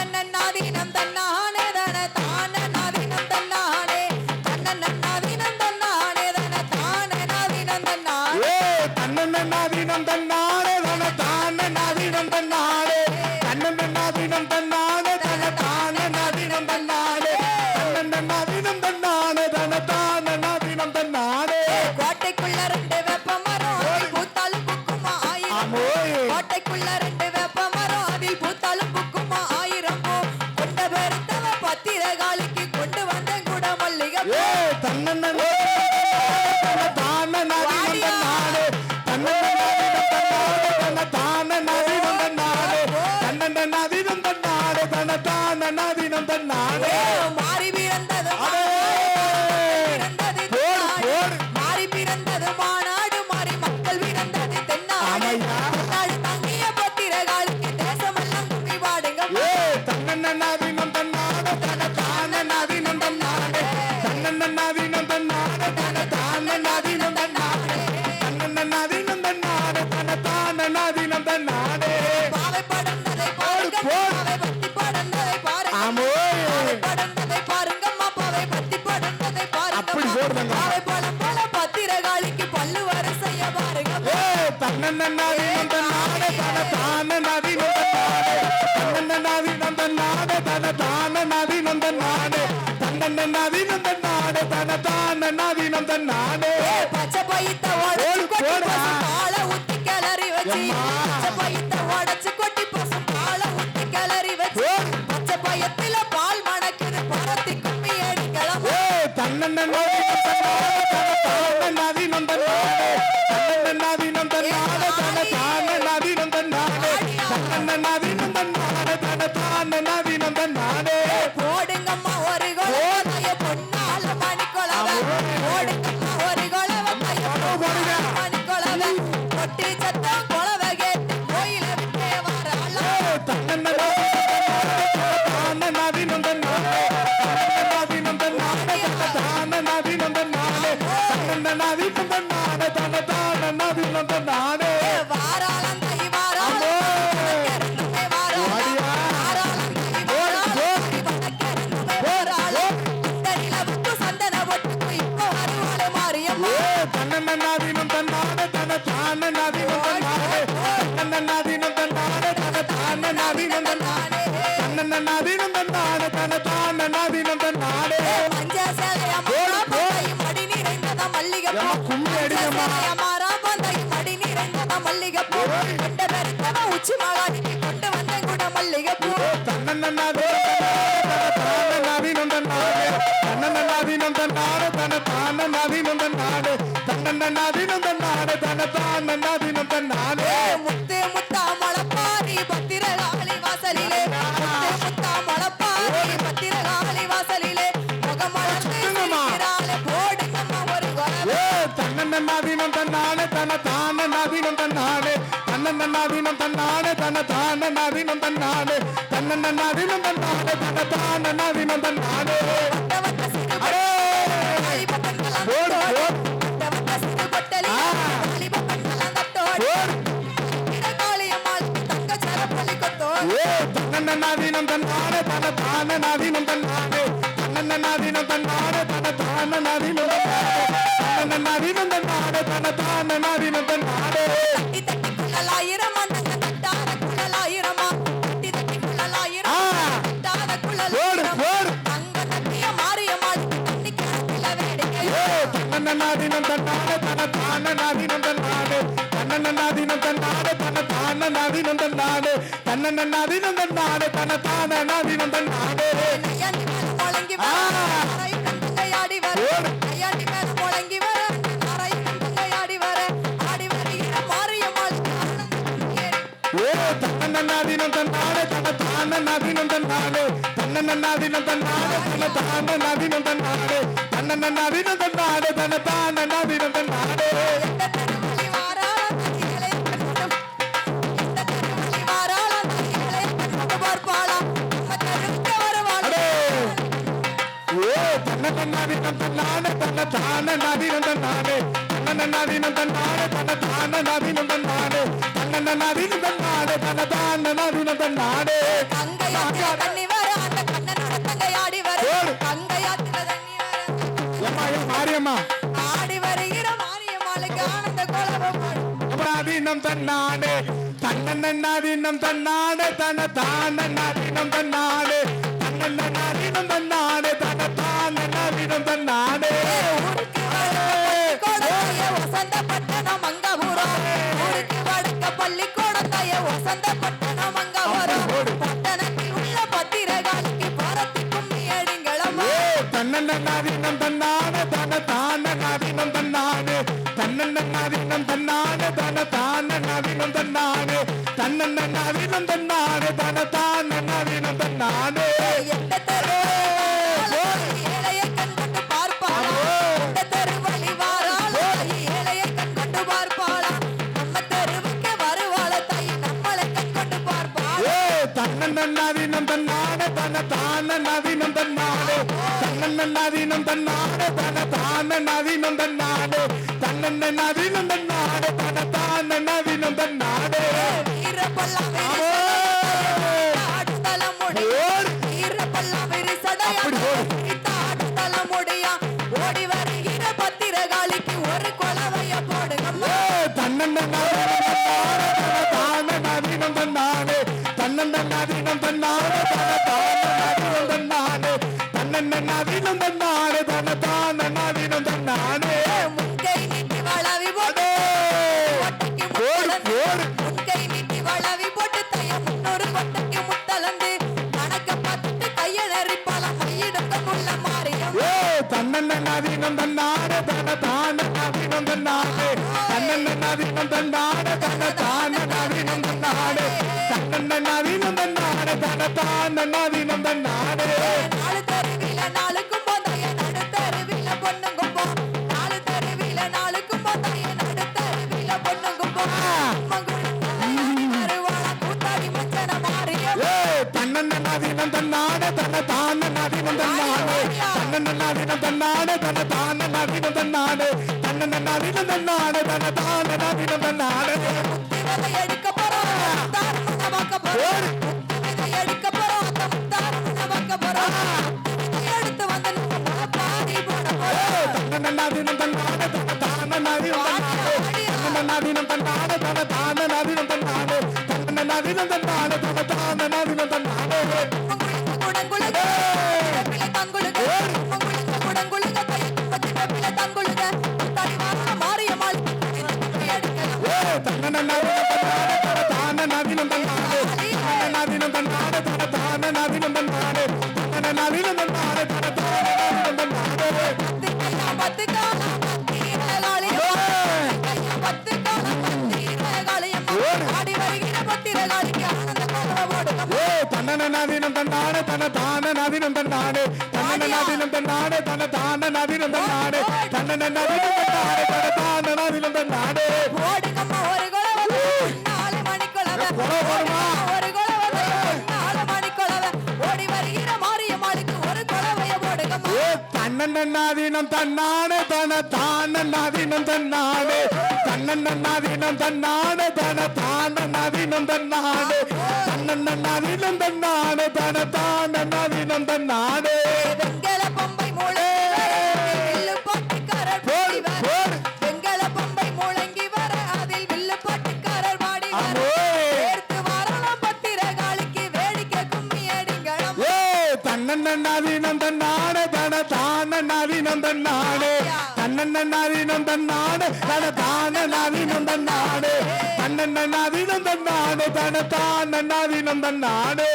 na na na தன்னன்னாவி நந்த நாட தன தான நவி நந்த நாடு தன்னன்னாவி நந்த நாட தன தான நவி நந்த நாடு தன்னன்னாவி நந்த நாடு தன தான நவி நந்த நாடு பச்சை பயித்த ஓடு கோடு ஆள உத்தி கிளறி வச்சு பச்சை பால் மணக்குது பரத்தி கும்மி அடிக்கலாம் தான் நன்னா தினம் தன்னாலே முத்து முத்தா மலப்பாரி பத்திர காளி வாசலிலே முத்து முத்தா மலப்பாரி பத்திர காளி வாசலிலே தன்னன்னாதீனம் தன்னாலே தன தானன்னாதீனம் தன்னாலே தன்னன்னாதீனம் தன்னாலே தன்னாலே நன்னாதினம் தன்னாடு தன்னை தான நாதினம் தன்னாடு தன்னை நன்னாதினம் தன்னாடு தன்னை தான நாதினம் தன்னாடு நன்னாதினம் தன்னாடு தன்னை தான நாதினம் தன்னாடு தன்னை நன்னாதினம் தன்னாடு தன்னை தான நாதினம் தன்னாடு தன்னை நன்னாதினம் தன்னாடு தன்னை தான நாதினம் தன்னாடு தன்னாதி தன்னானே தன்ன தான நதி நந்தானே தன்ன நதி நந்தானே தன்ன தான நதி நந்தானே தன்ன நதி நந்தானே தன்ன தன தான நதினம் தன்னானே தன்ன நதினம் தன்னானே வேணும் தன் தானநாதீனம் தன்னானே நவீனம் தன்னானே தன தான நவீனம் தானநாதீனம் தன்னானே நவீனம் தன்னானே தன தான நவீனம் வீரப்பல்லாம் தன்னன்னாதீனம் தன்னானே தன தானநாதீனம் தன்னானே. முன்கை நீட்டி வளவி போட்டு கொட்டைக்கு முத்தலந்து முன்கை நீட்டி வளவி போட்டு தைய முன்னொரு கொட்டைக்கு முத்தலந்து கணக்க பார்த்துட்டு கைய நெறிப்பாலாம் மையிடுங்க முள்ள மாறியம் ஏ தன்னன்னாதீனம் தன்னானே தன தானநாதீனம் தன்னானே. தன்னன்னாதீனம் தன்னானே தன தானநாதீனம் தன்னானே. தன்னன்னாதீனம் தன்னானே தன தானநாதீனம் தன்னானே. மாறியம் ஏ தன்னன்னாதீனம் தன்னானே தன தானநாதீனம் தன்னானே தன்னன்னாதீனம் தன்னானே தன தானநாதீனம் தன்னானே தன்னன்னாதீனம் தன்னானே தன எடுக்க போறோம். கும்பத்தி பிள்ளை தங்குளுங்க முத்தாடி வாச தன்னானே தன தான தன்னானே தன்னன்னாதீனம் தன்ன தன தானநாதீனம் தன தான தன்னானே தன்னன்னாதீனம் தன்னானே தன்னன்னாதீனம் தன்னானே தன தானநாதீனம் தன்னானே தன்னன்னாதீனம் தன்னானே தன தானநாதீனம் தன்னானே தன்னன்னாதீனம் தன்னானே தன தானநாதீனம் தன்னானே தானநாதீனம் தன்னானே தன்னன்னாதீனம் தன்னானே தன தானநாதீனம் தன்னானே தன்னன்னாதீனம் தன்னானே தன தானநாதீனம் தன்னானே